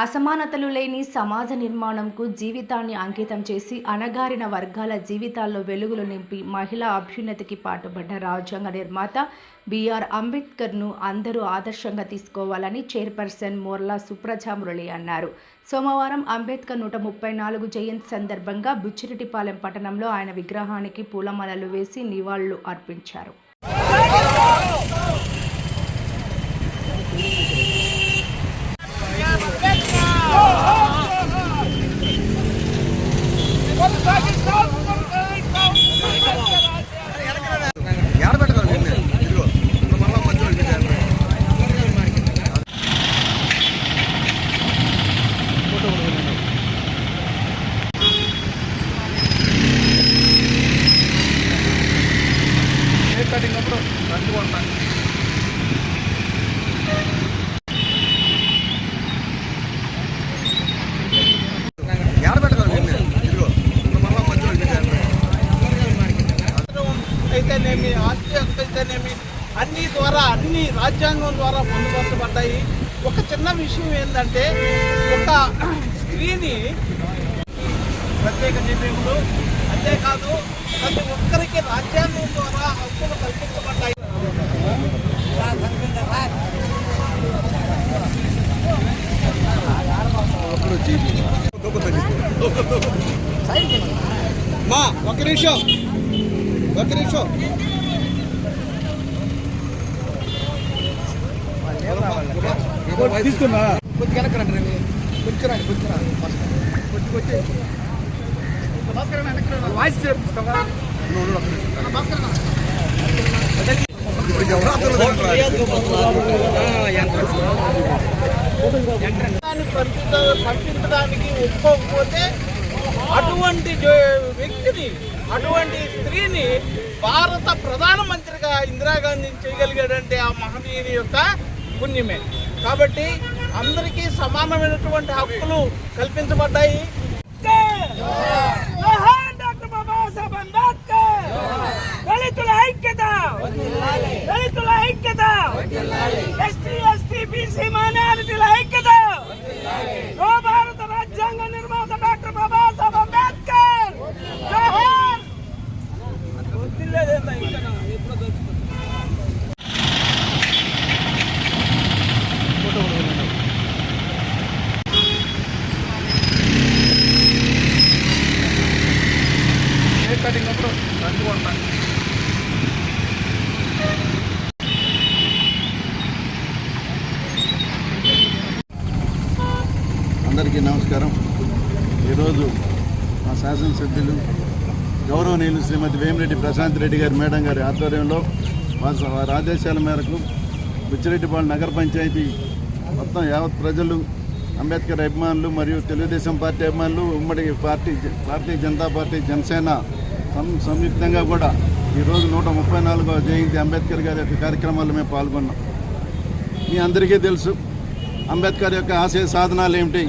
అసమానతలు లేని సమాజ నిర్మాణంకు జీవితాన్ని అంకితం చేసి అణగారిన వర్గాల జీవితాల్లో వెలుగులు నింపి మహిళా అభ్యున్నతికి పాటుపడ్డ రాజ్యాంగ నిర్మాత బిఆర్ అంబేద్కర్ను అందరూ ఆదర్శంగా తీసుకోవాలని చైర్పర్సన్ మోర్లా సుప్రజా మురళి అన్నారు. సోమవారం అంబేద్కర్ నూట ముప్పై నాలుగు జయంతి సందర్భంగా బుచ్చిరెడ్డిపాలెం పట్టణంలో ఆయన విగ్రహానికి పూలమాలలు వేసి నివాళులు అర్పించారు. అన్ని ద్వారా అన్ని రాజ్యాంగం ద్వారా పొందుపరచబడ్డాయి. ఒక చిన్న విషయం ఏంటంటే ఒక స్త్రీని ప్రత్యేక నిర్ణయములు అంతేకాదు ప్రతి ఒక్కరికి రాజ్యాంగం ద్వారా హక్కులు కల్పించబడ్డాయి. మా ఒక నిమిషం. ఒక నిమిషం. తీసుకున్నా? కొద్దిగా వెనక్కి రండి. కొంచెం రండి కొంచెం రండి. వాయిస్ చేపిస్తావా పంపించడానికి ఒప్పుకోకపోతే అటువంటి వ్యక్తిని అటువంటి స్త్రీని భారత ప్రధానమంత్రిగా ఇందిరాగాంధీని చేయగలిగాడంటే ఆ మహనీయుని యొక్క పుణ్యమే. కాబట్టి అందరికీ సమానమైనటువంటి హక్కులు కల్పించబడ్డాయి. డాక్టర్ బాబాసాహెబ్ అంబేద్కర్! దళితుల ఐక్యత! దళితుల ఐక్యత! ఎస్టీ ఎస్టీ బీసీ మైనారిటీల ఐక్యత ఓ భారత రాజ్యాంగ నిర్మాత డాక్టర్ బాబాసాహెబ్ అంబేద్కర్ జోహార్ వదిలేదేందా ఇంకా ఎప్పుడో దోచుకుంటా కేక్ కటింగ్ అప్పుడు రంగు కొంటా అందరికీ నమస్కారం. ఈరోజు మా శాసనసభ్యులు గౌరవనీయులు శ్రీమతి వేమిరెడ్డి ప్రశాంత్ రెడ్డి గారి మేడం గారి ఆధ్వర్యంలో వారి ఆదేశాల మేరకు బుచ్చిరెడ్డిపాడు నగర పంచాయతీ మొత్తం యావత్ ప్రజలు అంబేద్కర్ అభిమానులు మరియు తెలుగుదేశం పార్టీ అభిమానులు ఉమ్మడి పార్టీ భారతీయ జనతా పార్టీ జనసేన సంయుక్తంగా కూడా ఈరోజు నూట ముప్పై నాలుగో జయంతి అంబేద్కర్ గారి యొక్క కార్యక్రమాల్లో మేము పాల్గొన్నాం. మీ అందరికీ తెలుసు అంబేద్కర్ యొక్క ఆశయ సాధనాలు ఏమిటి?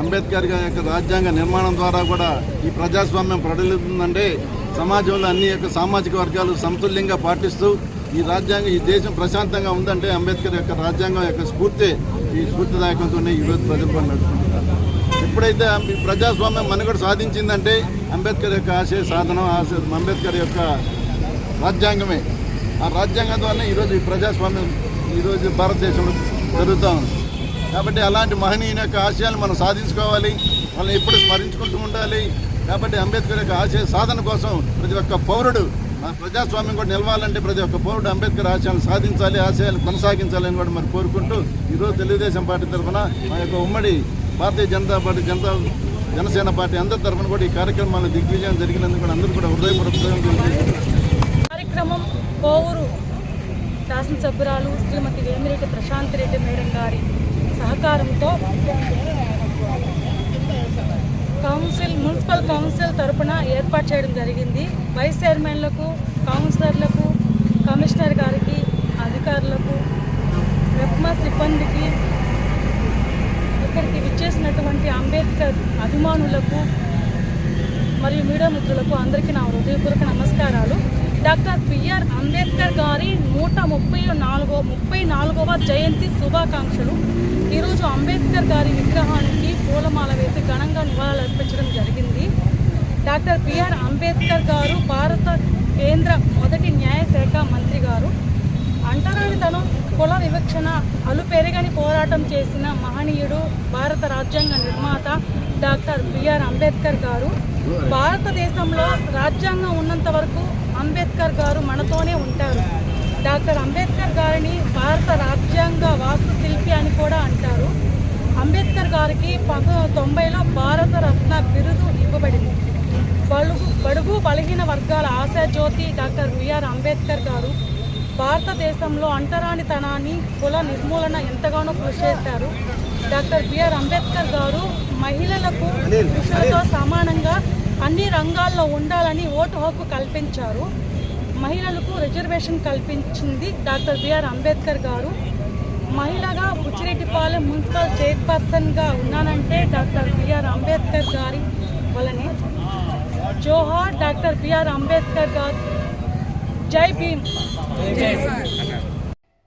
అంబేద్కర్ గారి యొక్క రాజ్యాంగ నిర్మాణం ద్వారా కూడా ఈ ప్రజాస్వామ్యం ప్రడలుతుందంటే సమాజంలో అన్ని యొక్క సామాజిక వర్గాలు సమతుల్యంగా పాటిస్తూ ఈ రాజ్యాంగం ఈ దేశం ప్రశాంతంగా ఉందంటే అంబేద్కర్ యొక్క రాజ్యాంగం యొక్క స్ఫూర్తి ఈ స్ఫూర్తిదాయకంతోనే ఈరోజు ప్రజలు కూడా నడుచుకుంటున్నారు. ఎప్పుడైతే ఈ ప్రజాస్వామ్యం మనుగడ సాధించిందంటే అంబేద్కర్ యొక్క ఆశయ సాధనం ఆశయ అంబేద్కర్ యొక్క రాజ్యాంగమే. ఆ రాజ్యాంగం ద్వారా ఈరోజు ఈ ప్రజాస్వామ్యం ఈరోజు భారతదేశంలో జరుగుతూ ఉంది. కాబట్టి అలాంటి మహనీయుని యొక్క ఆశయాలు మనం సాధించుకోవాలి వాళ్ళని ఎప్పుడు స్మరించుకుంటూ ఉండాలి. కాబట్టి అంబేద్కర్ యొక్క ఆశయ సాధన కోసం ప్రతి ఒక్క పౌరుడు మన ప్రజాస్వామ్యం కూడా నిలవాలంటే ప్రతి ఒక్క పౌరుడు అంబేద్కర్ ఆశయాలను సాధించాలి ఆశయాలు కొనసాగించాలని కూడా మరి కోరుకుంటూ ఈరోజు తెలుగుదేశం పార్టీ తరఫున మా యొక్క ఉమ్మడి భారతీయ జనతా పార్టీ జనతా జనసేన పార్టీ అందరి తరఫున కూడా ఈ కార్యక్రమాలు దిగ్విజయం జరిగినందుకు కూడా అందరూ కూడా హృదయపూర్వక కార్యక్రమం కోవూరు శాసనసభ్యురాలు శ్రీమతి వేమిరెడ్డి ప్రశాంత్ రెడ్డి మేడం గారి సహకారంతో కౌన్సిల్ మున్సిపల్ కౌన్సిల్ తరఫున ఏర్పాటు చేయడం జరిగింది. వైస్ చైర్మన్లకు కౌన్సిలర్లకు కమిషనర్ గారికి అధికారులకు రెప్మా సిబ్బందికి ఇక్కడికి విచ్చేసినటువంటి అంబేద్కర్ అభిమానులకు మరియు మీడియా మిత్రులకు అందరికీ నా హృదయపూర్వక నమస్కారాలు. డాక్టర్ బిఆర్ అంబేద్కర్ గారి నూట ముప్పై నాలుగో ముప్పై నాలుగవ జయంతి శుభాకాంక్షలు. ఈరోజు అంబేద్కర్ గారి విగ్రహానికి పూలమాల వేసి ఘనంగా నివాళులు అర్పించడం జరిగింది. డాక్టర్ బిఆర్ అంబేద్కర్ గారు భారత కేంద్ర మొదటి న్యాయశాఖ మంత్రి గారు. అంటరాని తను కుల వివక్షణ అలుపెరగని పోరాటం చేసిన మహనీయుడు భారత రాజ్యాంగ నిర్మాత డాక్టర్ బిఆర్ అంబేద్కర్ గారు. భారతదేశంలో రాజ్యాంగం ఉన్నంత వరకు అంబేద్కర్ గారు మనతోనే ఉంటారు. డాక్టర్ అంబేద్కర్ గారిని భారత రాజ్యాంగ వాస్తుశిల్పి అని కూడా అంటారు. అంబేద్కర్ గారికి పంతొమ్మిది తొంభైలో భారత రత్న బిరుదు ఇవ్వబడింది. బడుగు బడుగు బలహీన వర్గాల ఆశాజ్యోతి డాక్టర్ బిఆర్ అంబేద్కర్ గారు భారతదేశంలో అంటరానితనాన్ని కుల నిర్మూలన ఎంతగానో కృషి చేశారు. డాక్టర్ బిఆర్ అంబేద్కర్ గారు మహిళలకు పురుషులతో సమానంగా అన్ని రంగాల్లో ఉండాలని ఓటు హక్కు కల్పించారు. మహిళలకు రిజర్వేషన్ కల్పించింది డాక్టర్ బిఆర్ అంబేద్కర్ గారు. మహిళగా బుచ్చిరెడ్డిపాలెం మున్సిపల్ చైర్పర్సన్గా ఉన్నానంటే డాక్టర్ బిఆర్ అంబేద్కర్ గారి వలనే. జోహార్ డాక్టర్ బిఆర్ అంబేద్కర్ గారు. జై భీమ్.